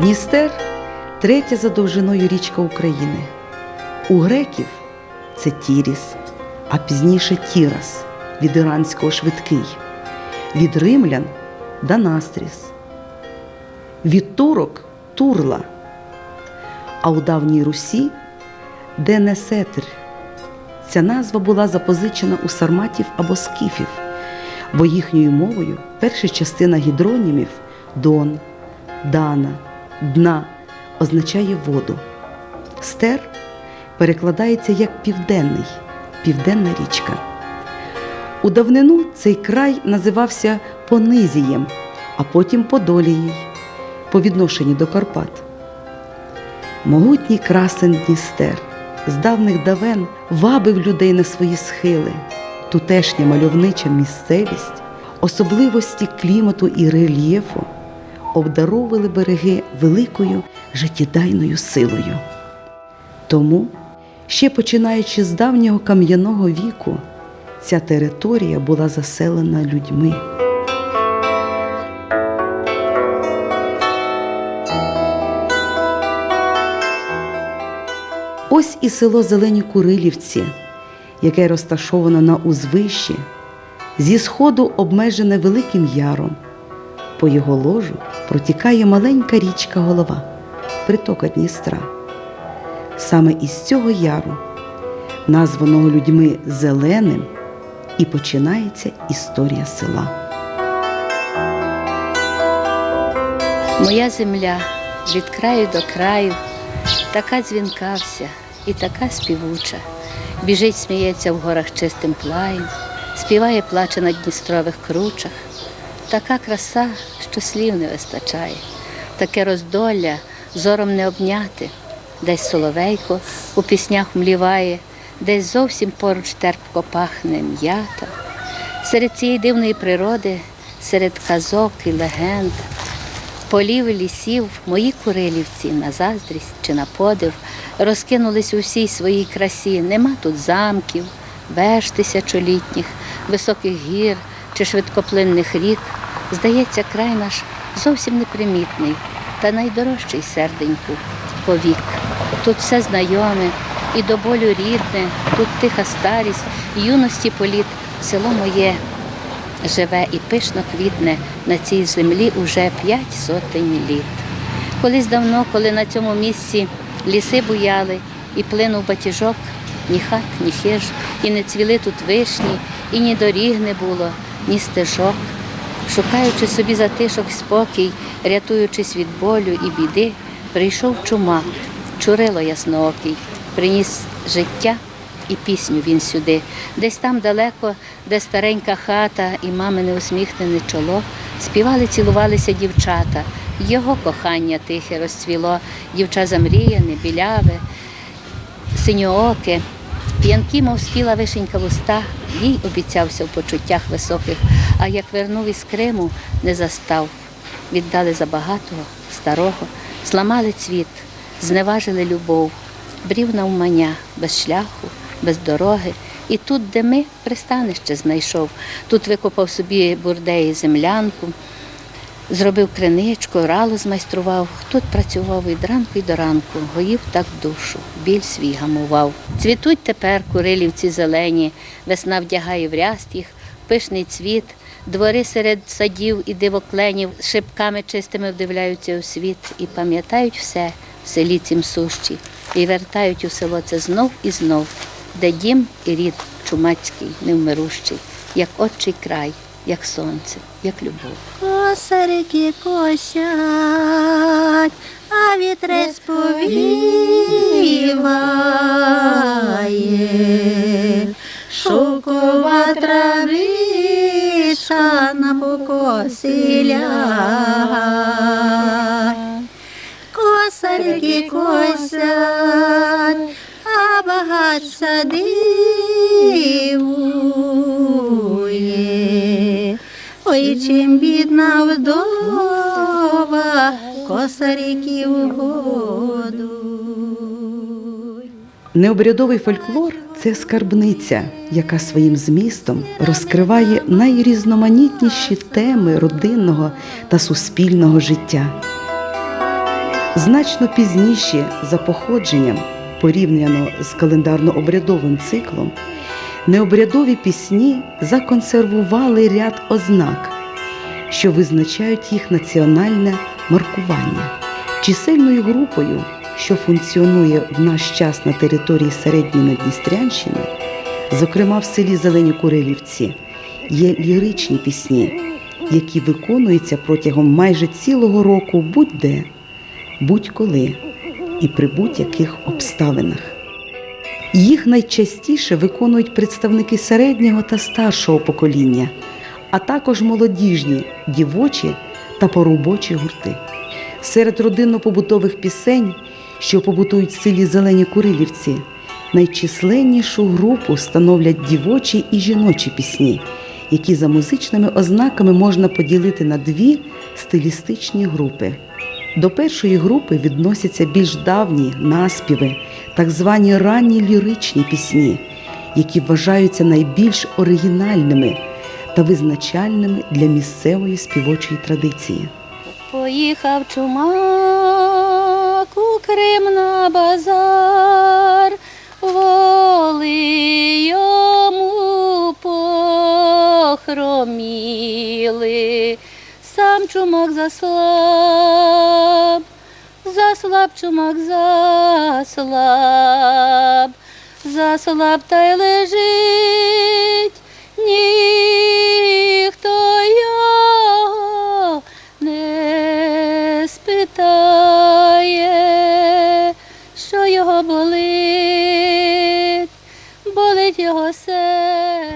Дністер третя за довжиною річка України. У греків це Тіріс, а пізніше Тірас від іранського швидкий, від римлян Данастріс, від турок Турла, а у давній Русі Денесетр. Ця назва була запозичена у сарматів або скіфів, бо їхньою мовою перша частина гідронімів Дон, Дана, Дна означає воду. Стер перекладається як південний, південна річка. У давнину цей край називався Понизієм, а потім Подолією по відношенню до Карпат. Могутній красен Дністер з давних давен вабив людей на свої схили, тутешня мальовнича місцевість, особливості клімату і рельєфу обдаровували береги великою життєдайною силою. Тому, ще починаючи з давнього кам'яного віку, ця територія була заселена людьми. Ось і село Зелені Курилівці, яке розташовано на узвищі, зі сходу обмежене Великим Яром. По його ложу протікає маленька річка Голова, притока Дністра. Саме із цього яру, названого людьми Зеленим, і починається історія села. Моя земля від краю до краю, така дзвінка вся і така співуча. Біжить, сміється в горах чистим плаєм, співає, плаче на дністрових кручах. Така краса, що слів не вистачає, таке роздолля зором не обняти, десь соловейко у піснях мліває, десь зовсім поруч терпко пахне м'ята. Серед цієї дивної природи, серед казок і легенд, полів і лісів мої курилівці на заздрість чи на подив розкинулись у всій своїй красі. Нема тут замків, веж тисячолітніх, високих гір чи швидкоплинних рік. Здається, край наш зовсім непримітний та найдорожчий серденьку повік. Тут все знайоме і до болю рідне, тут тиха старість, юності політ, село моє живе і пишно квітне на цій землі уже п'ять сотень літ. Колись давно, коли на цьому місці ліси буяли і плинув батіжок, ні хат, ні хиж, і не цвіли тут вишні, і ні доріг не було, ні стежок. Шукаючи собі затишок, спокій, рятуючись від болю і біди, прийшов чумак, чурило ясноокий, приніс життя і пісню він сюди. Десь там далеко, де старенька хата і мамине усміхнене чоло, співали, цілувалися дівчата. Його кохання тихе розцвіло, дівча замріяне, біляве, синьооке. П'янки, мов спіла вишенька в уста, їй обіцявся в почуттях високих, а як вернув із Криму, не застав. Віддали забагатого, старого, зламали цвіт, зневажили любов, брів навмання, без шляху, без дороги. І тут, де ми, пристанище знайшов. Тут викопав собі бурдеї землянку, зробив криничку, рало змайстрував. Тут працював від ранку й до ранку, гоїв так душу, біль свій гамував. Цвітуть тепер курилівці зелені, весна вдягає в ряст їх, пишний цвіт, двори серед садів і дивокленів шибками чистими вдивляються у світ і пам'ятають все в селі цім сущі, і вертають у село це знов і знов, де дім і рід чумацький, невмирущий, як отчий край, як сонце, як любов. Косарики косять, вітрець повіває, шовкова травиця на покосі лягає. Косарики косять, а багатця дивує. Ой, чим бідна вдова, косариків годуй. Необрядовий фольклор це скарбниця, яка своїм змістом розкриває найрізноманітніші теми родинного та суспільного життя. Значно пізніші за походженням, порівняно з календарно-обрядовим циклом, необрядові пісні законсервували ряд ознак, що визначають їх національне маркування. Чисельною групою, що функціонує в наш час на території середньої Надністрянщини, зокрема в селі Зелені Курилівці, є ліричні пісні, які виконуються протягом майже цілого року будь-де, будь-коли і при будь-яких обставинах. Їх найчастіше виконують представники середнього та старшого покоління, а також молодіжні, дівочі та поробочі гурти. Серед родинно-побутових пісень, що побутують в селі Зелені Курилівці, найчисленнішу групу становлять дівочі і жіночі пісні, які за музичними ознаками можна поділити на дві стилістичні групи. До першої групи відносяться більш давні наспіви, так звані ранні ліричні пісні, які вважаються найбільш оригінальними та визначальними для місцевої співочої традиції. Поїхав чумак у Крим на базар, воли йому похроміли, сам чумак заслаб, заслаб чумак заслаб, заслаб та й лежить,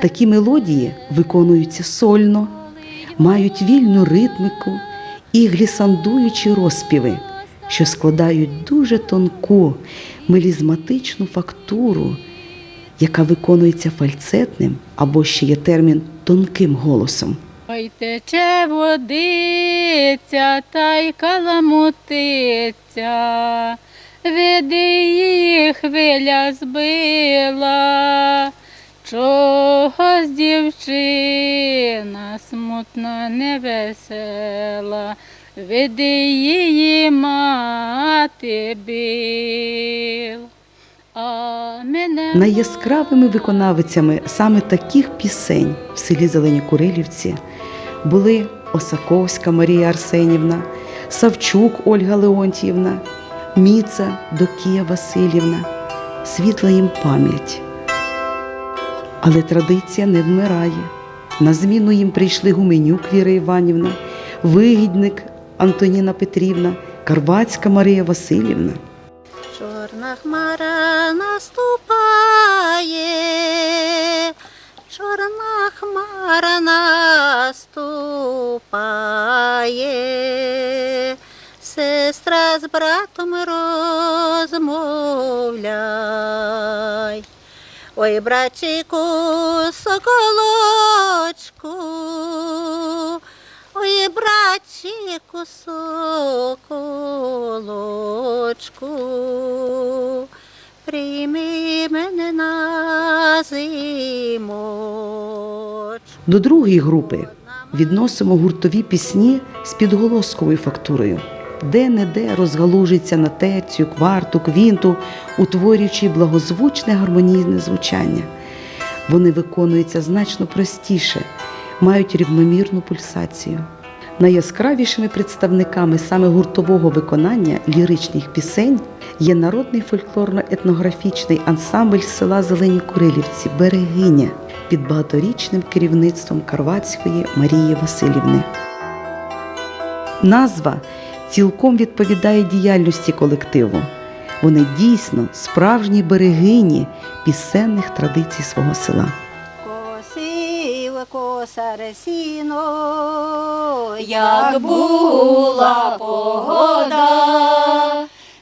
Такі мелодії виконуються сольно, мають вільну ритміку і глісандуючі розпіви, що складають дуже тонку мелізматичну фактуру, яка виконується фальцетним або ще є термін тонким голосом. Ой тече водиця та й каламутиця, веди її хвиля збила, чогось дівчина смутна, невесела, веди її мати бил. А мене Найяскравими виконавицями саме таких пісень в селі Зелені Курилівці були Осаковська Марія Арсенівна, Савчук Ольга Леонтіївна, Міца Докія Васильівна, світла їм пам'ять. Але традиція не вмирає. На зміну їм прийшли Гуменюк Віра Іванівна, Вигідник Антоніна Петрівна, Карвацька Марія Васильівна. Чорна хмара наступає, чорна хмара наступає, сестра з братом розмовляй. Ой, братчику, соколочку, ой, братчику, соколочку, прийми мене на зимочку. До другої групи відносимо гуртові пісні з підголосковою фактурою, де-не-де розгалужиться на терцію, кварту, квінту, утворюючи благозвучне гармонійне звучання. Вони виконуються значно простіше, мають рівномірну пульсацію. Найяскравішими представниками саме гуртового виконання ліричних пісень є народний фольклорно-етнографічний ансамбль села Зелені Курилівці Берегиня під багаторічним керівництвом Карвацької Марії Васильівни. Назва цілком відповідає діяльності колективу. Вони дійсно справжні берегині пісенних традицій свого села. Косив косар сіно, Як була погода,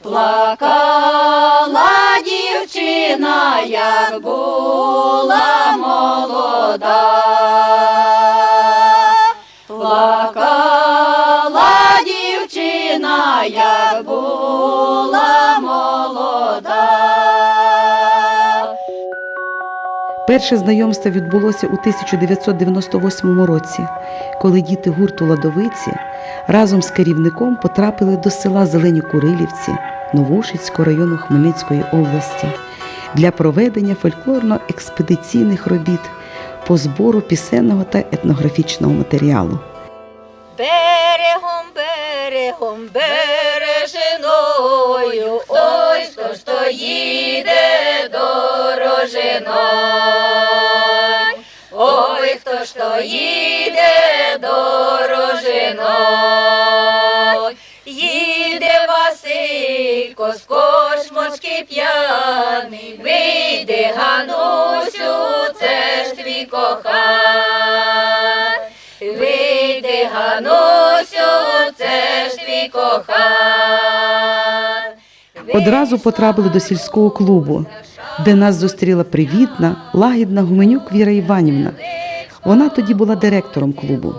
плакала дівчина, як була молода. Перше знайомство відбулося у 1998 році, коли діти гурту Ладовиці разом з керівником потрапили до села Зелені Курилівці Новошицького району Хмельницької області для проведення фольклорно-експедиційних робіт по збору пісенного та етнографічного матеріалу. Берегом, берегом, бережиною, ой, хто ж то їде дорожиною, ой, хто ж то їде дорожиною, їде Василько з кошмочки п'яний, вийди, Ганусю, це ж твій коханий. Вийди, Ганусю, це ж твій кохан. Одразу потрапили до сільського клубу, де нас зустріла привітна, лагідна гуменюк Віра Іванівна. Вона тоді була директором клубу.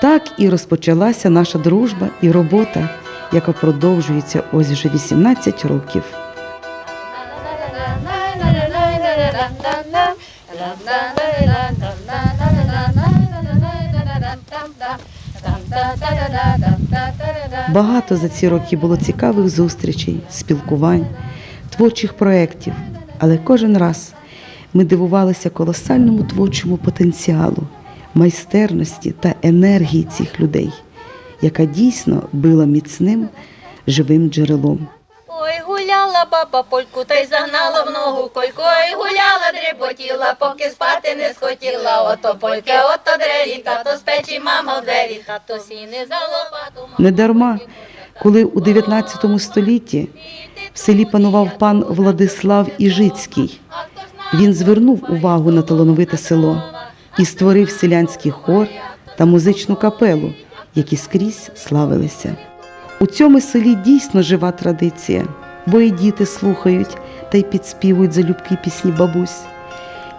Так і розпочалася наша дружба і робота, яка продовжується ось вже 18 років. Багато за ці роки було цікавих зустрічей, спілкувань, творчих проєктів, але кожен раз ми дивувалися колосальному творчому потенціалу, майстерності та енергії цих людей, яка дійсно била міцним живим джерелом. Гуляла баба польку, та й загнала в ногу кольку. Ой, гуляла, дріботіла, поки спати не схотіла. Ото польки, ото дрері, тато з печі, мама в двері, тато сіни за лопату. Недарма, коли у 19 столітті в селі панував пан Владислав Іжицький, він звернув увагу на талановите село і створив селянський хор та музичну капелу, які скрізь славилися. У цьому селі дійсно жива традиція, бо і діти слухають та й підспівують залюбки пісні бабусь.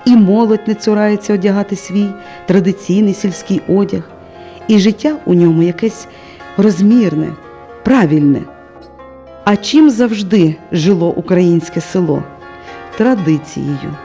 І молодь не цурається одягати свій традиційний сільський одяг, і життя у ньому якесь розмірне, правильне. А чим завжди жило українське село? Традицією.